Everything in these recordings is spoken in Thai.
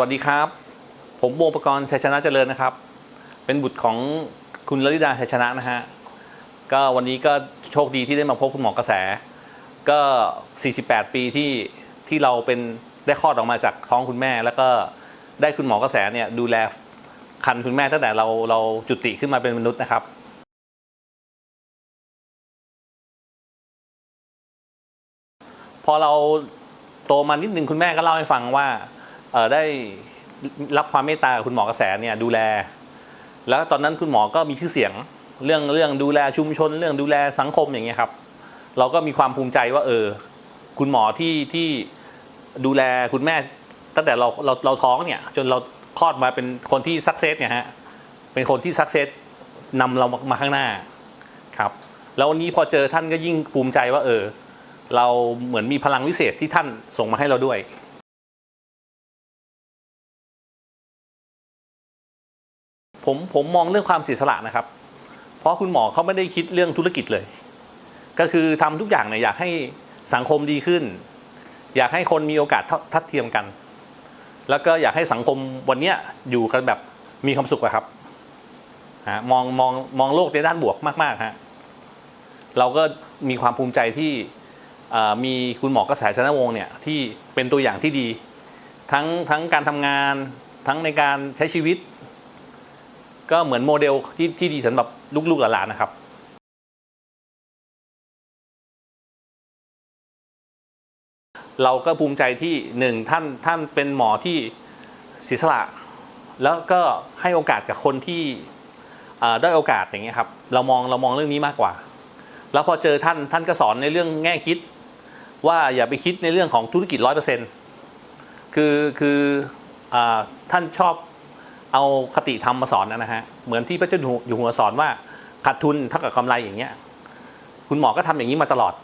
วัสดีครับ ผมวงประกรณ์ชัยชนะเจริญนะครับ เป็นบุตรของคุณลลิดาชัยชนะนะฮะก็วันนี้ก็โชคดีที่ได้มาพบคุณหมอกระแส ก็ 48 ปีที่ที่เราเป็นได้คลอดออกมาจากท้องคุณแม่ แล้วก็ได้คุณหมอกระแสเนี่ยดูแลคันคุณแม่ตั้งแต่เราเราจุติขึ้นมาเป็นมนุษย์นะครับพอเราโตมานิดนึงคุณแม่ก็เล่าให้ฟังว่า ได้รับความเมตตาคุณหมอกระแสเนี่ยดูแล แล้วตอนนั้นคุณหมอก็มีชื่อเสียงเรื่องเรื่องดูแลชุมชน เรื่องดูแลสังคมอย่างเงี้ยครับ เราก็มีความภูมิใจว่าเออ คุณหมอที่ที่ดูแลคุณแม่ ตั้งแต่เราเราเราท้องเนี่ย จนเราคลอดมาเป็นคนที่สักเซสเนี่ยฮะเป็นคนที่สักเซสนำเรามาข้างหน้าครับ แล้ววันนี้พอเจอท่านก็ยิ่งภูมิใจว่าเออ เราเหมือนมีพลังวิเศษที่ท่านส่งมาให้เราด้วย ผมผมมองเรื่องความเสียสละนะครับ เพราะคุณหมอเขาไม่ได้คิดเรื่องธุรกิจเลย ก็คือทำทุกอย่างเนี่ยอยากให้สังคมดีขึ้น อยากให้คนมีโอกาสทัดเทียมกัน แล้วก็อยากให้สังคมวันเนี้ยอยู่กันแบบมีความสุขอะครับฮะมองมองมองโลกในด้านบวกมากๆฮะเราก็มีความภูมิใจที่มีคุณหมอกระแสชนะวงศ์เนี่ยที่เป็นตัวอย่างที่ดี ทั้งทั้งการทำงานทั้งในการใช้ชีวิต ก็เหมือนโมเดลที่ที่ดีสำหรับลูกๆหลานๆนะครับเราก็ภูมิใจที่หนึ่งท่านท่านเป็นหมอที่เสียสละ แล้วก็ให้โอกาสกับคนที่ได้โอกาสอย่างเงี้ยครับเรามองเรามองเรื่องนี้มากกว่า แล้วพอเจอท่านท่านก็สอนในเรื่องแง่คิด ว่าอย่าไปคิดในเรื่องของธุรกิจร้อยเปอร์เซ็นต์คือคืออท่านชอบ เอาคติธรรมมาสอนนะฮะเหมือนที่พระเจ้าอยู่หัวสอนว่าขาดทุนเท่ากับกำไรอย่างเงี้ยคุณหมอก็ทำอย่างนี้มาตลอด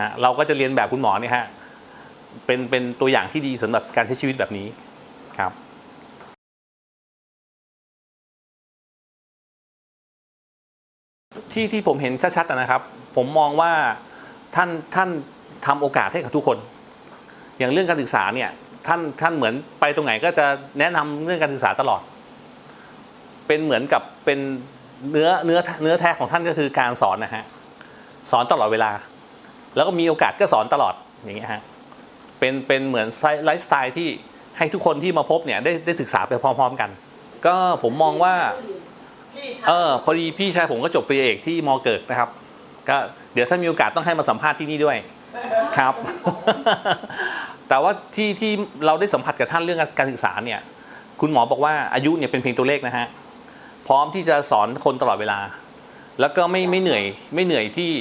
ฮะเราก็จะเรียนแบบคุณหมอเนี่ยฮะเป็นเป็นตัวอย่างที่ดีสำหรับการใช้ชีวิตแบบนี้ครับที่ที่ผมเห็นชัดๆนะครับ ผมมองว่าท่านท่านทำโอกาสให้กับทุกคน อย่างเรื่องการศึกษาเนี่ยท่านท่านเหมือนไปตรงไหนก็จะแนะนำเรื่องการศึกษาตลอด เป็นเหมือนกับเป็นเนื้อเนื้อเนื้อแท้ของท่านก็คือการสอนนะฮะสอนตลอดเวลา แล้วก็มีโอกาสก็สอนตลอดอย่างเงี้ยฮะเป็นเป็นเหมือนไลฟ์สไตล์ที่ให้ทุกคนที่มาพบเนี่ยได้ได้ศึกษาไปพร้อม ๆกัน ก็ผมมองว่าเออพอดีพี่ชายผมก็จบปริญญาเอกที่มอเกิดนะครับ ก็เดี๋ยวถ้ามีโอกาสต้องให้มาสัมภาษณ์ที่นี่ด้วยครับ แต่ว่าที่ที่เราได้สัมผัสกับท่านเรื่องการศึกษาเนี่ย คุณหมอบอกว่าอายุเนี่ยเป็นเพียงตัวเลขนะฮะ พร้อมที่จะสอนคนตลอดเวลา แล้วก็ไม่ไม่เหนื่อยไม่เหนื่อยที่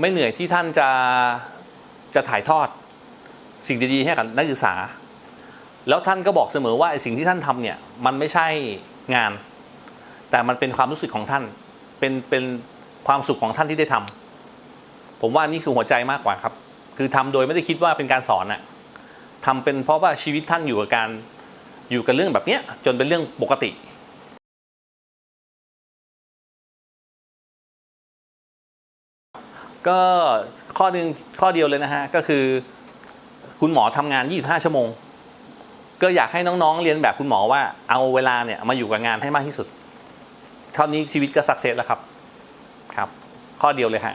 ไม่เหนื่อยที่ท่านจะจะถ่ายทอดสิ่งดีๆให้กับนักศึกษา แล้วท่านก็บอกเสมอว่าไอ้สิ่งที่ท่านทำเนี่ยมันไม่ใช่งาน แต่มันเป็นความรู้สึกของท่าน เป็นเป็นความสุขของท่านที่ได้ทำผมว่านี่คือหัวใจมากกว่าครับ คือทำโดยไม่ได้คิดว่าเป็นการสอนนะทำเป็นเพราะว่าชีวิตท่านอยู่กับการอยู่กับเรื่องแบบเนี้ยจนเป็นเรื่องปกติ ก็ข้อหนึ่งข้อเดียวเลยนะฮะ ก็คือ คุณหมอทำงาน 25 ชั่วโมง ก็อยากให้น้องๆ เรียนแบบคุณหมอว่าเอาเวลาเนี่ยมาอยู่กับงานให้มากที่สุดเท่านี้ชีวิตก็สักเซสแล้วครับครับ ข้อเดียวเลยฮะ